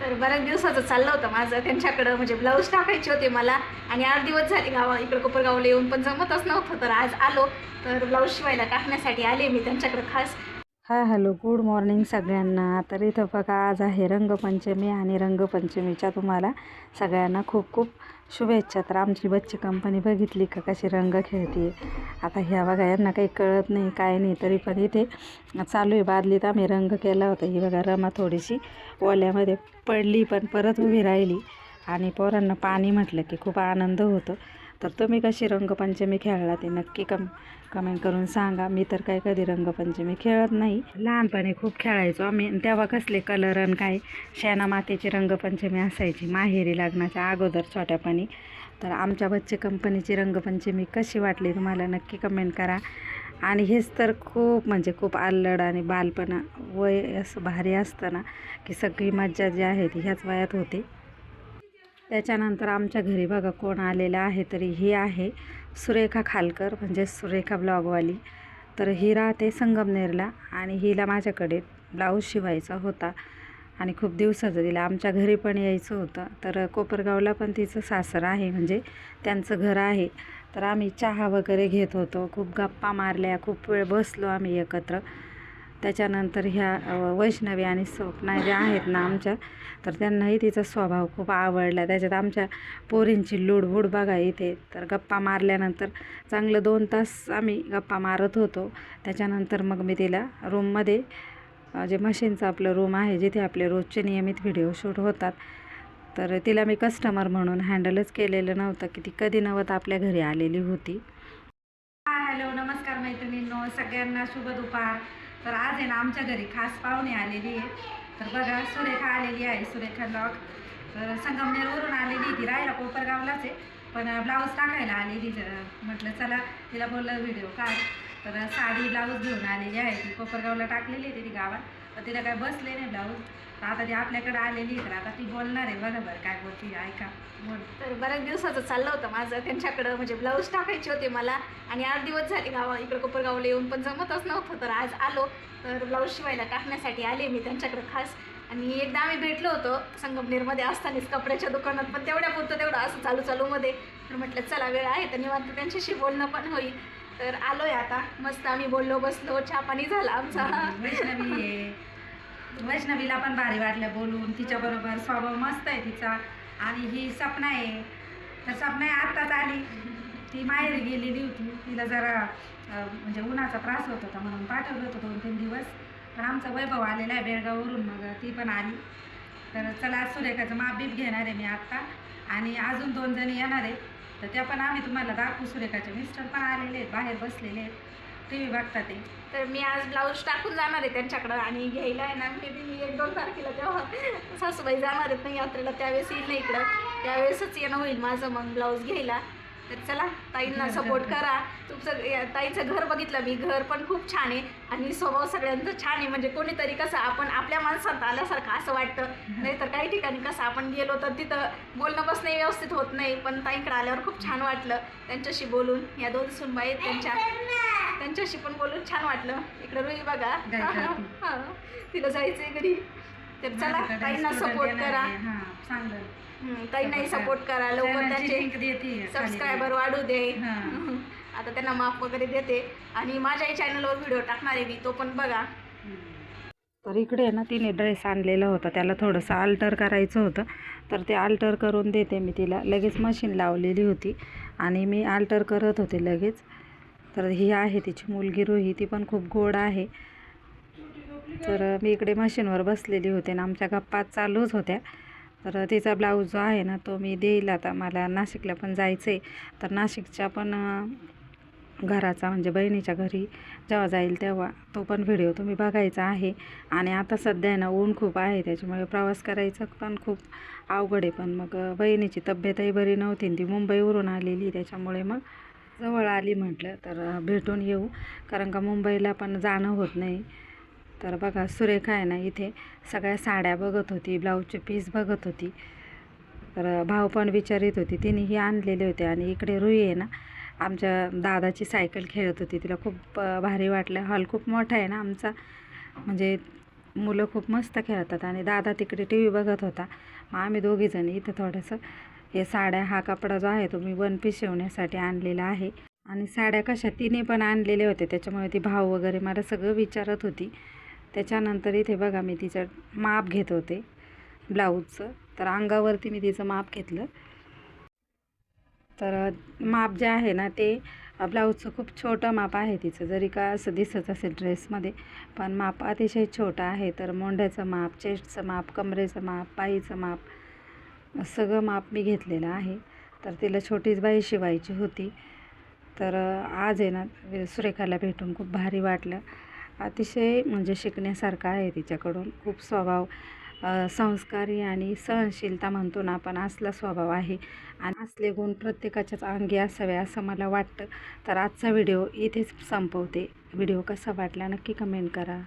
तर बऱ्याच दिवसाचं चाललं होतं माझं. त्यांच्याकडं म्हणजे ब्लाऊज टाकायचे होते मला. आणि आठ दिवस झाले गावा इकडं कोपरगावला येऊन पण जमतच नव्हतं. तर आज आलो. तर ब्लाऊज शिवायला टाकण्यासाठी आले मी. त्यांच्याकडं खास हाय हॅलो गुड मॉर्निंग सगळ्यांना. तर इथं बघा आज आहे रंगपंचमी आणि रंगपंचमीच्या तुम्हाला सगळ्यांना खूप खूप शुभेच्छा. तर आमची बच्ची कंपनी बघितली का कशी रंग खेळते आता ह्या बघा यांना काही कळत नाही काय नाही तरी पण इथे चालू आहे. बादलीत आम्ही रंग केला होता. ही बघा रमा थोडीशी ओल्यामध्ये पडली पण परत उभी राहिली. आणि पोरांना पाणी म्हटलं की खूप आनंद होतो. तर तुम्ही कशी रंगपंचमी खेळला ते नक्की कम कमेंट करून सांगा. मी तर काय कधी रंगपंचमी खेळत नाही. लहानपणी खूप खेळायचो आम्ही. तेव्हा कसले कलर आणि काय शेणा मातेची रंगपंचमी असायची. माहेरी लग्नाच्या अगोदर छोट्यापणी. तर आमच्या बच्चे कंपनीची रंगपंचमी कशी वाटली तुम्हाला नक्की कमेंट करा. आणि हेच तर खूप म्हणजे खूप आल्लड आणि बालपणा वय असं भारी असतं ना की सगळी मज्जा जी आहे ती ह्याच वयात होते. त्याच्यानंतर आमच्या घरी बघा कोण आलेलं आहे तरी ही आहे सुरेखा खालकर म्हणजे सुरेखा ब्लॉगवाली. तर ही राहते संगमनेरला आणि हिला माझ्याकडे ब्लाऊज शिवायचा होता आणि खूप दिवसाचं तिला आमच्या घरी पण यायचं होतं. तर कोपरगावला पण तिचं सासर आहे म्हणजे त्यांचं घर आहे. तर आम्ही चहा वगैरे घेत होतो. खूप गप्पा मारल्या खूप वेळ बसलो आम्ही एकत्र. त्याच्यानंतर ह्या वैष्णवी आणि स्वप्ना ज्या आहेत ना आमच्या तर त्यांनाही तिचा स्वभाव खूप आवडला. त्याच्यात आमच्या पोरींची लुडबुड बघा इथे तर गप्पा मारल्यानंतर चांगलं दोन तास आम्ही गप्पा मारत होतो. त्याच्यानंतर मग मी तिला रूममध्ये जे मशीनचं आपलं रूम आहे जिथे आपले रोजचे नियमित व्हिडिओ शूट होतात तर तिला मी कस्टमर म्हणून हँडलच केलेलं नव्हतं की ती कधी नव्हत आपल्या घरी आलेली होती. हॅलो नमस्कार मैत्रिणींनो. सगळ्यांना शुभ दुपार. तर आज आहे ना आमच्या घरी खास पाहुणे आलेली आहे तर बघा सुरेखा आलेली आहे सुरेखा लॉक तर संगमनेरवरून आलेली ती. राहिला कोपरगावलाच आहे. पण ब्लाऊज टाकायला आलेली ज- म्हटलं चला तिला बोललं व्हिडिओ काढ. तर साडी ब्लाऊज घेऊन आलेली आहे. ती कोपरगावला टाकलेली आहे ती गावात. तर तिला काय बसले नाही ब्लाऊज आता ती आपल्याकडे आलेली आहे तर आता ती बोलणार आहे बघा बरं काय बोलती ऐका बोल. तर बऱ्याच दिवसाचं चाललं होतं माझं त्यांच्याकडं म्हणजे ब्लाऊज टाकायचे होते मला आणि आठ दिवस झाले गावा इकडं कोपरगावला येऊन पण जमतच नव्हतं तर आज आलो तर ब्लाऊज शिवायला टाकण्यासाठी आले मी त्यांच्याकडं खास. आणि एकदा आम्ही भेटलो होतो संगमनेरमध्ये असतानाच कपड्याच्या दुकानात पण तेवढ्या पुरतं तेवढं असं चालू चालूमध्ये तर म्हटलं चला वेळ आहे तर निवांत त्यांच्याशी बोलणं पण होईल. तर आलोय आता मस्त आम्ही बोललो बसलो चहा पाणी झाला आमचा. वैष्णवीला पण भारी वाटलं बोलून. तिच्याबरोबर स्वभाव मस्त आहे तिचा. आणि ही सपना आहे. तर सपना आहे आत्ताच आली. ती माहेरी गेलेली होती. तिला जरा म्हणजे उन्हाचा त्रास होत होता म्हणून पाठवलं होतं दोन तीन दिवस. तर आमचा वैभव आलेला आहे बेळगाववरून मग ती पण आली. तर चला आज सुरेखाचं माप बीप घेणार आहे मी आत्ता. आणि अजून दोन जणी येणार आहे तर त्या पण आम्ही तुम्हाला दाखवू. सुरेखाचे मिस्टर पण आलेले आहेत बाहेर बसलेले आहेत. टी व्ही बघतात ते. तर मी आज ब्लाऊज टाकून जाणार आहे त्यांच्याकडं आणि घ्यायला आहे ना बी मी एक दोन तारखेला तेव्हा सासूबाई जाणार आहेत ना यात्रेला त्यावेळेस येईल ना इकडं. त्यावेळेसच येणं होईल माझं मग ब्लाऊज घ्यायला. तर चला ताईंना सपोर्ट करा. तुमचं ताईचं घर बघितलं मी घर पण खूप छान आहे आणि स्वभाव सगळ्यांचं छान आहे. म्हणजे कोणीतरी कसं आपण आपल्या माणसात आल्यासारखं असं वाटतं. नाहीतर काही ठिकाणी कसं आपण गेलो तर तिथं बोलणं बसणं व्यवस्थित होत नाही. पण ताईंकडे आल्यावर खूप छान वाटलं त्यांच्याशी बोलून. या दोन सुनबाई आहेत त्यांच्या. त्यांच्याशी पण बोलून छान वाटलं. इकडं रुई बघा. तिला जायचंय घरी. तर चला ताईंना सपोर्ट करा. हां ताईंनाही सपोर्ट करा. लवकर त्यांचे. सबस्क्रायबर वाढू दे. हां. आता त्यांना माफ वगैरे देते. आणि माझ्याही चॅनलवर व्हिडिओ टाकणार आहे मी. तो पण बघा. तर इकडे ना तिने ड्रेस आणलेला होता. त्याला थोडंसं आल्टर करायचं होतं. तर ते आल्टर करून देते मी तिला. लगेच मशीन लावलेली होती. आणि मी आल्टर करत होते लगेच. तर ही आहे तिची मुलगी रोही ती पण खूप गोड आहे. तर मी इकडे मशीनवर बसलेली होते ना आमच्या गप्पा चालूच होत्या. तर तिचा ब्लाऊज जो आहे ना तो मी देईल आता मला नाशिकला पण जायचं आहे तर नाशिकच्या पण घराचा म्हणजे बहिणीच्या घरी जेव्हा जाईल तेव्हा तो पण व्हिडिओ तुम्ही बघायचा आहे. आणि आता सध्या आहे ना ऊन खूप आहे त्याच्यामुळे प्रवास करायचं पण खूप अवघड आहे. पण मग बहिणीची तब्येतही बरी नव्हती ती मुंबईवरून आलेली त्याच्यामुळे मग जवळ आली म्हटलं तर भेटून येऊ. कारण का मुंबईला पण जाणं होत नाही. तर बघा सुरेखा आहे ना इथे सगळ्या साड्या बघत होती ब्लाऊजचे पीस बघत होती. तर भाव पण विचारित होती. तिनेही आणलेले होते आणि इकडे रुई आहे ना आमच्या दादाची सायकल खेळत होती. तिला खूप भारी वाटलं. हॉल खूप मोठा आहे ना आमचा. म्हणजे मुलं खूप मस्त खेळतात आणि दादा तिकडे टी व्ही बघत होता. मग आम्ही दोघीजणी इथं थोडंसं हे साड्या हा कपडा जो आहे तो मी वन पीस शिवण्यासाठी आणलेला आहे. आणि साड्या कशा तिने पण आणलेले होते त्याच्यामुळे ती भाव वगैरे मला सगळं विचारत होती. त्याच्यानंतर इथे बघा मी तिचं माप घेत होते. ब्लाऊजचं. तर अंगावरती मी तिचं माप घेतलं. तर माप जे आहे ना ते ब्लाऊजचं खूप छोटं माप आहे तिचं. जरी का असं दिसत असेल ड्रेसमध्ये पण माप अतिशय छोटं आहे. तर मोंढ्याचं माप चेस्टचं माप कमरेचं माप पायीचं माप सगळं माप मी घेतलेलं आहे. तर तिला छोटीच बाई शिवायची होती. तर आज आहे ना सुरेखाला भेटून खूप भारी वाटलं. अतिशय म्हणजे शिकण्यासारखं आहे तिच्याकडून. खूप स्वभाव संस्कारी आणि सहनशीलता म्हणतो ना आपण असला स्वभाव आहे. आणि असले गुण प्रत्येकाच्याच अंगी असावे असं मला वाटतं. तर आजचा व्हिडिओ इथेच संपवते. व्हिडिओ कसा वाटला नक्की कमेंट करा.